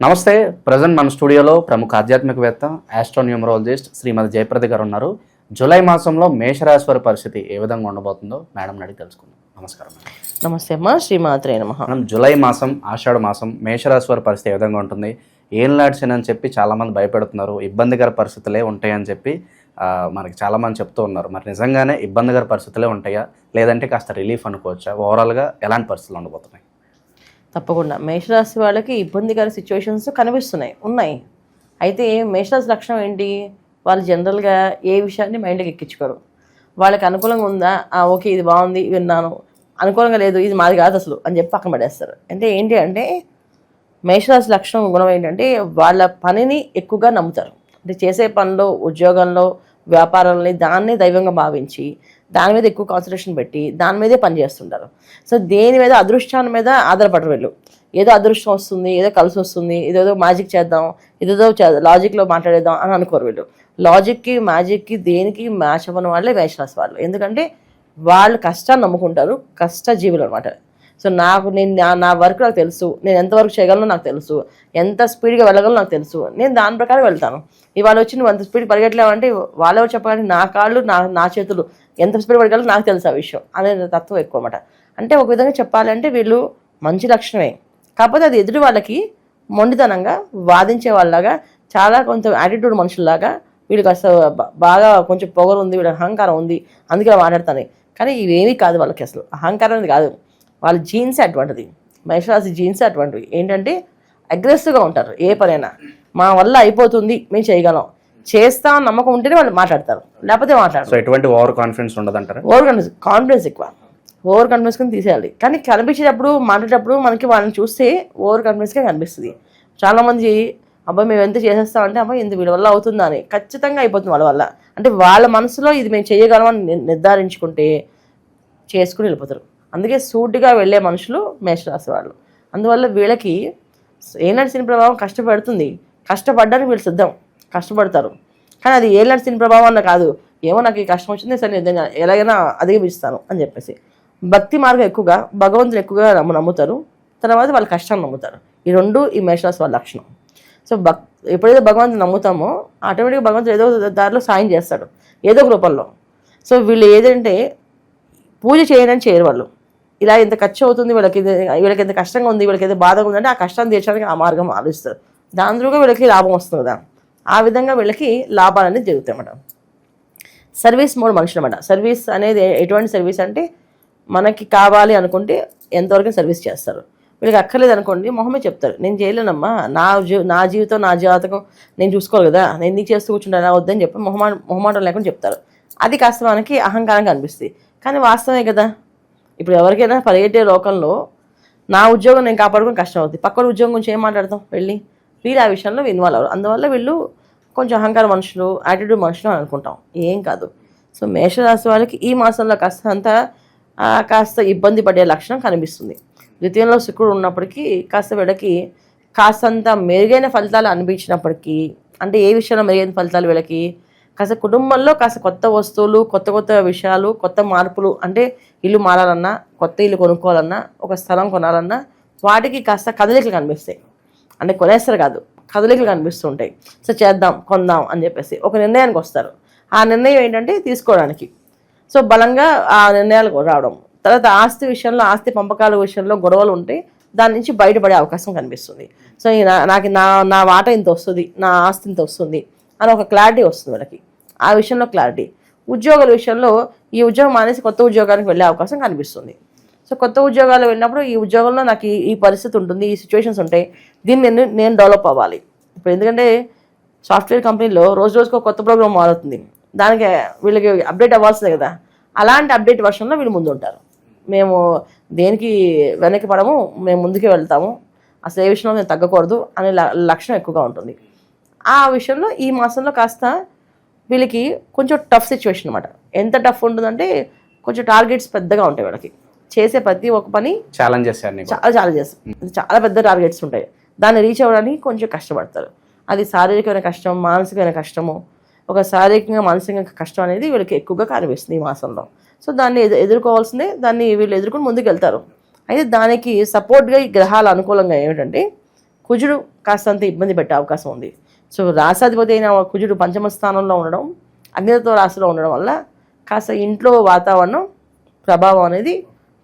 నమస్తే ప్రజెంట్ మన స్టూడియోలో ప్రముఖ ఆధ్యాత్మికవేత్త ఆస్ట్రోన్యూమరాలజిస్ట్ శ్రీమతి జయప్రద గారు ఉన్నారు. జూలై మాసంలో మేషరాశి వారి పరిస్థితి ఏ విధంగా ఉండబోతుందో మేడం అడిగి తెలుసుకుందాం. నమస్కారం నమస్తే అమ్మా శ్రీమాత్రే నమ. మనం జూలై మాసం ఆషాఢ మాసం మేషరాశి వారి పరిస్థితి ఏ విధంగా ఉంటుంది? ఏం లాడ్సిన అని చెప్పి చాలామంది భయపెడుతున్నారు. ఇబ్బందికర పరిస్థితులే ఉంటాయని చెప్పి మనకి చాలామంది చెప్తూ ఉన్నారు. మరి నిజంగానే ఇబ్బందికర పరిస్థితులే ఉంటాయా? లేదంటే కాస్త రిలీఫ్ అనుకోవచ్చా? ఓవరాల్గా ఎలాంటి పరిస్థితులు ఉండబోతున్నాయి? తప్పకుండా. మేషరాశి వాళ్ళకి ఇబ్బందికర సిచ్యువేషన్స్ కనిపిస్తున్నాయి ఉన్నాయి. అయితే మేషరాశి లక్షణం ఏంటి? వాళ్ళు జనరల్గా ఏ విషయాన్ని మైండ్కి ఎక్కించుకోరు. వాళ్ళకి అనుకూలంగా ఉందా? ఓకే ఇది బాగుంది విన్నాను. అనుకూలంగా లేదు ఇది మాది కాదు అసలు అని చెప్పి పక్కన పడేస్తారు. అంటే ఏంటి అంటే మేషరాశి లక్షణం గుణం ఏంటంటే వాళ్ళ పనిని ఎక్కువగా నమ్ముతారు. అంటే చేసే పనిలో ఉద్యోగంలో వ్యాపారాలని దాన్నే దైవంగా భావించి దాని మీద ఎక్కువ కాన్సన్ట్రేషన్ పెట్టి దాని మీదే పని చేస్తుంటారు. సో దేని మీద అదృష్టాన్ని మీద ఆధారపడరు వీళ్ళు. ఏదో అదృష్టం వస్తుంది ఏదో కలిసి వస్తుంది ఏదేదో మ్యాజిక్ చేద్దాం ఇదేదో లాజిక్లో మాట్లాడేద్దాం అని అనుకోరు వీళ్ళు. లాజిక్కి మ్యాజిక్కి దేనికి మ్యాచ్ అవ్వని వాళ్ళే మేషరాశి వాళ్ళు. ఎందుకంటే వాళ్ళు కష్టాన్ని నమ్ముకుంటారు కష్టజీవులు అనమాట సో నాకు నేను నా నా వర్క్ నాకు తెలుసు. నేను ఎంతవరకు చేయగలను నాకు తెలుసు. ఎంత స్పీడ్గా వెళ్ళగలను నాకు తెలుసు. నేను దాని ప్రకారం వెళ్తాను. ఇవాళ వచ్చి నువ్వు అంత స్పీడ్ పరిగెట్టలేవంటే వాళ్ళెవరు చెప్పాలంటే నా కాళ్ళు నా నా చేతులు ఎంత స్పీడ్ పరిగెట్టాలో నాకు తెలుసు ఆ విషయం అనే తత్వం ఎక్కువ అన్నమాట. అంటే ఒక విధంగా చెప్పాలంటే వీళ్ళు మంచి లక్షణమే. కాకపోతే అది ఎదుటి వాళ్ళకి మొండితనంగా వాదించే వాళ్ళలాగా చాలా కొంచెం యాటిట్యూడ్ మనుషుల్లాగా వీళ్ళకి అసలు బాగా కొంచెం పొగరు ఉంది వీళ్ళకి అహంకారం ఉంది అందుకే మాట్లాడతాను కానీ ఇవేమీ కాదు వాళ్ళకి అసలు. అహంకారం అనేది కాదు. వాళ్ళ జీన్స్ అటువంటిది. మేషరాశి జీన్స్ అటువంటివి. ఏంటంటే అగ్రెసివ్గా ఉంటారు. ఏ పనైనా. మా వల్ల అయిపోతుంది. మేము చేయగలం. చేస్తా అని నమ్మకం ఉంటేనే వాళ్ళు మాట్లాడతారు. లేకపోతే ఎటువంటి ఓవర్ కాన్ఫిడెన్స్ ఉండదంటారా? ఓవర్ కాన్ఫిడెన్స్ కాన్ఫిడెన్స్ ఎక్కువ. ఓవర్ కాన్ఫిడెన్స్ కింద తీసేయాలి. కానీ కనిపించేటప్పుడు మాట్లాడేటప్పుడు మనకి వాళ్ళని చూస్తే ఓవర్ కాన్ఫిడెన్స్గా కనిపిస్తుంది. చాలామంది అబ్బాయి మేము ఎంత చేసేస్తామంటే అబ్బాయి ఇంత వీళ్ళ వల్ల అవుతుందా అని. ఖచ్చితంగా అయిపోతుంది వాళ్ళ వల్ల. అంటే వాళ్ళ మనసులో ఇది మేము చేయగలమని నిర్- నిర్ధారించుకుంటే చేసుకుని వెళ్ళిపోతారు. అందుకే సూటిగా వెళ్ళే మనుషులు మేషరాశి వాళ్ళు. అందువల్ల వీళ్ళకి ఏనాడు శని ప్రభావం కష్టపడుతుంది. కష్టపడడానికి వీళ్ళు సిద్ధం. కష్టపడతారు. కానీ అది ఏనాడు శని ప్రభావం అన్న కాదు. ఏమో నాకు ఈ కష్టం వచ్చింది సరే నేను ఎలాగైనా అధిగమిస్తాను అని చెప్పేసి. భక్తి మార్గం ఎక్కువగా భగవంతుని ఎక్కువగా నమ్ము నమ్ముతారు. తర్వాత వాళ్ళ కష్టాన్ని నమ్ముతారు. ఈ రెండు ఈ మేషరాశి వాళ్ళ లక్షణం. సో భక్ ఎప్పుడైతే భగవంతుని నమ్ముతామో ఆటోమేటిక్గా భగవంతుడు ఏదో దారిలో సాయం చేస్తాడు. ఏదో ఒక రూపంలో. సో వీళ్ళు ఏదంటే పూజ చేయడానికి చేయరు వాళ్ళు. ఇలా ఇంత ఖర్చు అవుతుంది వీళ్ళకి ఇది- వీళ్ళకి ఎంత కష్టంగా ఉంది వీళ్ళకి ఎంత బాధగా ఉందంటే ఆ కష్టాన్ని తీర్చడానికి ఆ మార్గం ఆలోచిస్తారు. దాని ద్వారా వీళ్ళకి లాభం వస్తుంది కదా. ఆ విధంగా వీళ్ళకి లాభాలు అనేది జరుగుతాయి అన్నమాట. సర్వీస్ మోడ్ మనుషులు అనమాట సర్వీస్ అనేది ఎటువంటి సర్వీస్ అంటే మనకి కావాలి అనుకుంటే ఎంతవరకు సర్వీస్ చేస్తారు. వీళ్ళకి అక్కర్లేదు అనుకోండి మొహమే చెప్తారు. నేను చేయలేనమ్మా నా జీ నా జీవితం నా జాతకం నేను చూసుకోవాలి కదా. నేను నీకు చేస్తూ కూర్చుంటానా వద్దని చెప్పి మొహమా మొహమాటం లేకుండా చెప్తారు. అది కాస్త మనకి అహంకారంగా అనిపిస్తుంది. కానీ వాస్తవమే కదా. ఇప్పుడు ఎవరికైనా పరిగెట్టే లోకంలో నా ఉద్యోగం నేను కాపాడుకుని కష్టం అవుతుంది పక్కన ఉద్యోగం గురించి ఏం మాట్లాడతాం? వెళ్ళి వీళ్ళు ఆ విషయంలో ఇన్వాల్వ్ అవ్వరు. అందువల్ల వీళ్ళు కొంచెం అహంకార మనుషులు యాటిట్యూడ్ మనుషులు అని అనుకుంటాం. ఏం కాదు. సో మేషరాశి వాళ్ళకి ఈ మాసంలో కాస్త అంత కాస్త ఇబ్బంది పడే లక్షణం కనిపిస్తుంది. ద్వితీయంలో శుక్రుడు ఉన్నప్పటికీ కాస్త వీళ్ళకి కాస్తంత మెరుగైన ఫలితాలు అనిపించినప్పటికీ అంటే ఏ విషయంలో మెరుగైన ఫలితాలు వీళ్ళకి? కాస్త కుటుంబంలో కాస్త కొత్త వస్తువులు కొత్త కొత్త విషయాలు కొత్త మార్పులు అంటే ఇల్లు మారాలన్నా కొత్త ఇల్లు కొనుక్కోవాలన్నా ఒక స్థలం కొనాలన్నా వాటికి కాస్త కదలికలు కనిపిస్తాయి. అంటే కొనేస్తారు కాదు కదలికలు కనిపిస్తుంటాయి. సో చేద్దాం కొందాం అని చెప్పేసి ఒక నిర్ణయానికి వస్తారు. ఆ నిర్ణయం ఏంటంటే తీసుకోవడానికి. సో బలంగా ఆ నిర్ణయాలు రావడం. తర్వాత ఆస్తి విషయంలో ఆస్తి పంపకాల విషయంలో గొడవలు ఉంటే దాని నుంచి బయటపడే అవకాశం కనిపిస్తుంది. సో ఈ నా- నాకు నా నా వాట ఇంత వస్తుంది నా ఆస్తి ఇంత వస్తుంది అని ఒక క్లారిటీ వస్తుంది వాళ్ళకి. ఆ విషయంలో క్లారిటీ. ఉద్యోగాల విషయంలో ఈ ఉద్యోగం మానేసి కొత్త ఉద్యోగానికి వెళ్ళే అవకాశం కనిపిస్తుంది. సో కొత్త ఉద్యోగాలు వెళ్ళినప్పుడు ఈ ఉద్యోగంలో నాకు ఈ పరిస్థితి ఉంటుంది ఈ సిచ్యువేషన్స్ ఉంటాయి దీన్ని నేను నేను డెవలప్ అవ్వాలి. ఇప్పుడు ఎందుకంటే సాఫ్ట్వేర్ కంపెనీలో రోజు రోజుకు కొత్త ప్రోగ్రామ్ మారుతుంది. దానికి వీళ్ళకి అప్డేట్ అవ్వాల్సిందే కదా. అలాంటి అప్డేట్ వర్షన్లో వీళ్ళు ముందు ఉంటారు. మేము దేనికి వెనక్కి పడము మేము ముందుకే వెళ్తాము. అసలు ఏ విషయంలో మేము తగ్గకూడదు అనే ల- లక్షణం ఎక్కువగా ఉంటుంది. ఆ విషయంలో ఈ మాసంలో కాస్త వీళ్ళకి కొంచెం టఫ్ సిచ్యువేషన్ అనమాట ఎంత టఫ్ ఉంటుందంటే కొంచెం టార్గెట్స్ పెద్దగా ఉంటాయి వీళ్ళకి. చేసే ప్రతి ఒక్క పని ఛాలెంజెస్. చాలా చాలా చేస్తారు చాలా పెద్ద టార్గెట్స్ ఉంటాయి. దాన్ని రీచ్ అవ్వడానికి కొంచెం కష్టపడతారు. అది శారీరకమైన కష్టం మానసికమైన కష్టము ఒక శారీరకంగా మానసికంగా కష్టం అనేది వీళ్ళకి ఎక్కువగా కనిపిస్తుంది ఈ మాసంలో. సో దాన్ని ఎదు ఎదుర్కోవాల్సిందే. దాన్ని వీళ్ళు ఎదుర్కొని ముందుకు వెళ్తారు అయితే దానికి సపోర్ట్గా ఈ గ్రహాల అనుకూలంగా ఏమిటంటే కుజుడు కాస్తంత ఇబ్బంది పెట్టే అవకాశం ఉంది. సో రాసాధిపతి అయిన కుజుడు పంచమ స్థానంలో ఉండడం అగ్నితో రాశిలో ఉండడం వల్ల కాస్త ఇంట్లో వాతావరణం ప్రభావం అనేది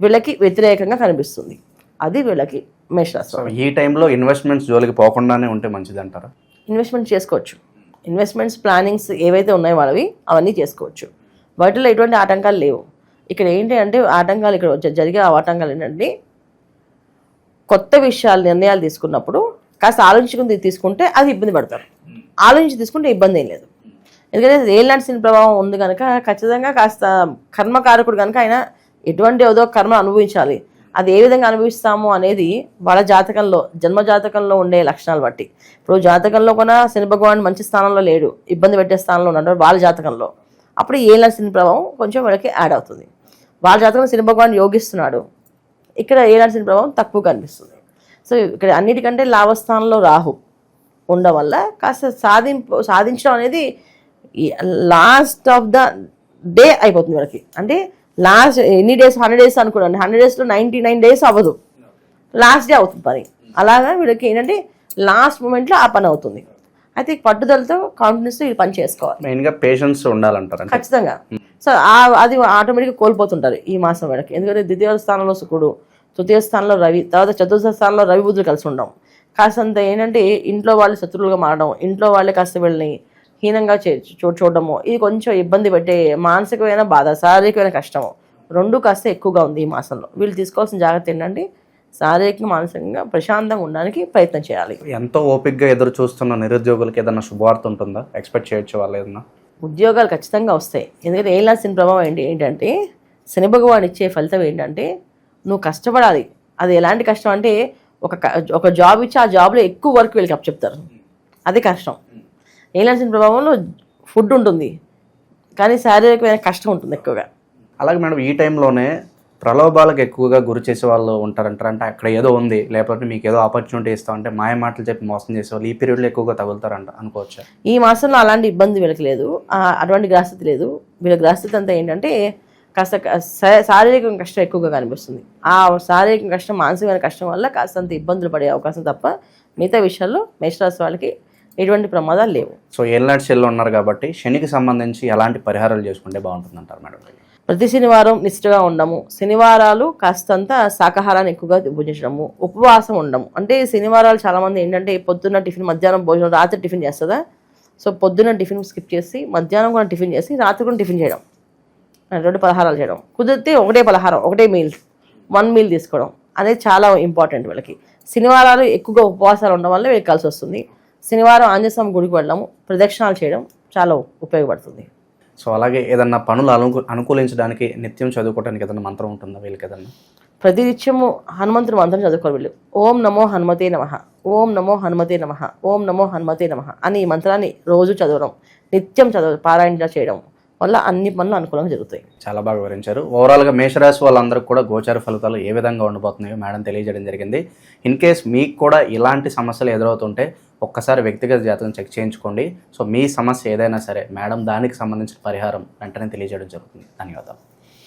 వీళ్ళకి వ్యతిరేకంగా కనిపిస్తుంది. అది వీళ్ళకి మేషరాశి ఈ టైంలో ఇన్వెస్ట్మెంట్స్ జోలికి పోకుండానే ఉంటే మంచిది అంటారా? ఇన్వెస్ట్మెంట్ చేసుకోవచ్చు. ఇన్వెస్ట్మెంట్స్ ప్లానింగ్స్ ఏవైతే ఉన్నాయో వాళ్ళవి అవన్నీ చేసుకోవచ్చు. వాటిలో ఎటువంటి ఆటంకాలు లేవు. ఇక్కడ ఏంటి అంటే ఆటంకాలు ఇక్కడ జరిగే ఆటంకాలు ఏంటంటే కొత్త విషయాలు నిర్ణయాలు తీసుకున్నప్పుడు కాస్త ఆలోచించుకుని తీసుకుంటే అది ఇబ్బంది పడతారు. ఆలోచించి తీసుకుంటే ఇబ్బంది ఏం లేదు. ఎందుకంటే ఏలాంటి శని ప్రభావం ఉంది కనుక ఖచ్చితంగా కాస్త కర్మకారకుడు కనుక ఆయన ఎటువంటి ఏదో కర్మ అనుభవించాలి. అది ఏ విధంగా అనుభవిస్తాము అనేది వాళ్ళ జాతకంలో జన్మ జాతకంలో ఉండే లక్షణాలు బట్టి. ఇప్పుడు జాతకంలో కూడా శని భగవాన్ మంచి స్థానంలో లేడు ఇబ్బంది పెట్టే స్థానంలో ఉన్నాడు వాళ్ళ జాతకంలో. అప్పుడు ఏలాంటి శని ప్రభావం కొంచెం వాళ్ళకి యాడ్ అవుతుంది. వాళ్ళ జాతకంలో శని భగవాన్ యోగిస్తున్నాడు. ఇక్కడ ఏలాంటి శని ప్రభావం తక్కువ కనిపిస్తుంది. సో ఇక్కడ అన్నిటికంటే లాభస్థానంలో రాహు. ఉండడం వల్ల కాస్త సాధింపు సాధించడం అనేది లాస్ట్ ఆఫ్ ద డే అయిపోతుంది మనకి. అంటే లాస్ట్ ఎన్ని డేస్ హండ్రెడ్ డేస్ అనుకోండి హండ్రెడ్ డేస్లో నైంటీ నైన్ డేస్ అవ్వదు. లాస్ట్ డే అవుతుంది పని. అలాగా వీళ్ళకి ఏంటంటే లాస్ట్ మూమెంట్లో ఆ పని అవుతుంది. అయితే పట్టుదలతో కాన్ఫిడెన్స్తో ఈ పని చేసుకోవాలి. మెయిన్గా పేషెన్స్ ఉండాలంటారు ఖచ్చితంగా. సో అది ఆటోమేటిక్గా కోల్పోతుంటారు ఈ మాసం వీళ్ళకి ఎందుకంటే ద్వితీయ స్థానంలో శుకుడు తృతీయ స్థానంలో రవి తర్వాత చతుర్థ స్థానంలో రవి బుద్ధులు కలిసి ఉండడం కాస్తంత ఏంటంటే ఇంట్లో వాళ్ళు శత్రువులుగా మారడం ఇంట్లో వాళ్ళే కాస్త వీళ్ళని హీనంగా చే చూడడము ఇది కొంచెం ఇబ్బంది పెట్టే మానసికమైన బాధ శారీరకమైన కష్టము. రెండు కాస్త ఎక్కువగా ఉంది ఈ మాసంలో. వీళ్ళు తీసుకోవాల్సిన జాగ్రత్త ఏంటంటే శారీరక మానసికంగా ప్రశాంతంగా ఉండడానికి ప్రయత్నం చేయాలి. ఎంతో ఓపిక్గా ఎదురు చూస్తున్న నిరుద్యోగులకి ఏదైనా శుభవార్త ఉంటుందా? ఎక్స్పెక్ట్ చేయొచ్చు వాళ్ళు ఏదన్నా? ఉద్యోగాలు ఖచ్చితంగా వస్తాయి. ఎందుకంటే ఏం శని ప్రభావం ఏంటి ఏంటంటే శని భగవాన్ ఇచ్చే ఫలితం ఏంటంటే నువ్వు కష్టపడాలి. అది ఎలాంటి కష్టం అంటే ఒక ఒక జాబ్ ఇచ్చి ఆ జాబ్లో ఎక్కువ వర్క్ వీళ్ళకి అప్పచెప్తారు అది కష్టం. ఏం శని ప్రభావంలో ఫుడ్ ఉంటుంది. కానీ శారీరకమైన కష్టం ఉంటుంది ఎక్కువగా. అలాగే మేడం ఈ టైంలోనే ప్రలోభాలకు ఎక్కువగా గురి చేసే వాళ్ళు ఉంటారంటారు? అంటే అక్కడ ఏదో ఉంది లేకపోతే మీకు ఏదో ఆపర్చునిటీ ఇస్తామంటే మాయ మాటలు చెప్పి మోసం చేసే వాళ్ళు ఈ పీరియడ్లో ఎక్కువగా తగులుతారంట అనుకోవచ్చా? ఈ మాసంలో అలాంటి ఇబ్బంది వీళ్ళకి లేదు. అటువంటి గ్రహస్థితి లేదు. వీళ్ళ గ్రహస్థితి అంతా ఏంటంటే కాస్త శారీరక కష్టం ఎక్కువగా కనిపిస్తుంది. ఆ శారీరక కష్టం మానసికమైన కష్టం వల్ల కాస్తంత ఇబ్బందులు పడే అవకాశం తప్ప మిగతా విషయాల్లో మేషరాశి వాళ్ళకి ఎటువంటి ప్రమాదాలు లేవు. సో ఏళ్ళనాటి సెల్లో ఉన్నారు కాబట్టి శనికి సంబంధించి ఎలాంటి పరిహారాలు చేసుకుంటే బాగుంటుంది అంటారు మేడం? ప్రతి శనివారం నిష్ఠగా ఉండము. శనివారాలు కాస్తంత శాకాహారాన్ని ఎక్కువగా భుజించడము ఉపవాసం ఉండము. అంటే శనివారాలు చాలామంది ఏంటంటే పొద్దున్న టిఫిన్ మధ్యాహ్నం భోజనం రాత్రి టిఫిన్ చేస్తుందా? సో పొద్దున్న టిఫిన్ స్కిప్ చేసి మధ్యాహ్నం కూడా టిఫిన్ చేసి రాత్రి కూడా టిఫిన్ చేయడం. రెండు పలహారాలు చేయడం. కుదిరితే ఒకటే పలహారం ఒకటే మీల్ వన్ మీల్ తీసుకోవడం. అనేది చాలా ఇంపార్టెంట్ వీళ్ళకి. శనివారాలు ఎక్కువగా ఉపవాసాలు ఉండడం వల్ల వీళ్ళకి కలిసి వస్తుంది. శనివారం ఆంజనేయ స్వామి గుడికి వెళ్ళడం ప్రదక్షిణాలు చేయడం చాలా ఉపయోగపడుతుంది. సో అలాగే ఏదన్నా పనులు అనుకూ అనుకూలించడానికి నిత్యం చదువుకోవడానికి ఏదన్నా మంత్రం ఉంటుందా వీళ్ళకి ఏదన్నా? ప్రతినిత్యము హనుమంతుడు మంత్రం చదువుకోవాలి వీళ్ళు. ఓం నమో హనుమతే నమ ఓం నమో హనుమతే నమ ఓం నమో హనుమతే నమ అని ఈ మంత్రాన్ని రోజు చదవడం నిత్యం చదవ పారాయణ చేయడం వల్ల అన్ని పనులు అనుకూలంగా జరుగుతాయి. చాలా బాగా వివరించారు. ఓవరాల్గా మేషరాశి వాళ్ళందరికీ కూడా గోచార ఫలితాలు ఏ విధంగా ఉండబోతున్నాయో మేడం తెలియజేయడం జరిగింది. ఇన్ కేస్ మీకు కూడా ఇలాంటి సమస్యలు ఎదురవుతుంటే ఒక్కసారి వ్యక్తిగత జాతకం చెక్ చేయించుకోండి. సో మీ సమస్య ఏదైనా సరే మేడం దానికి సంబంధించిన పరిహారం వెంటనే తెలియజేయడం జరుగుతుంది. ధన్యవాదాలు.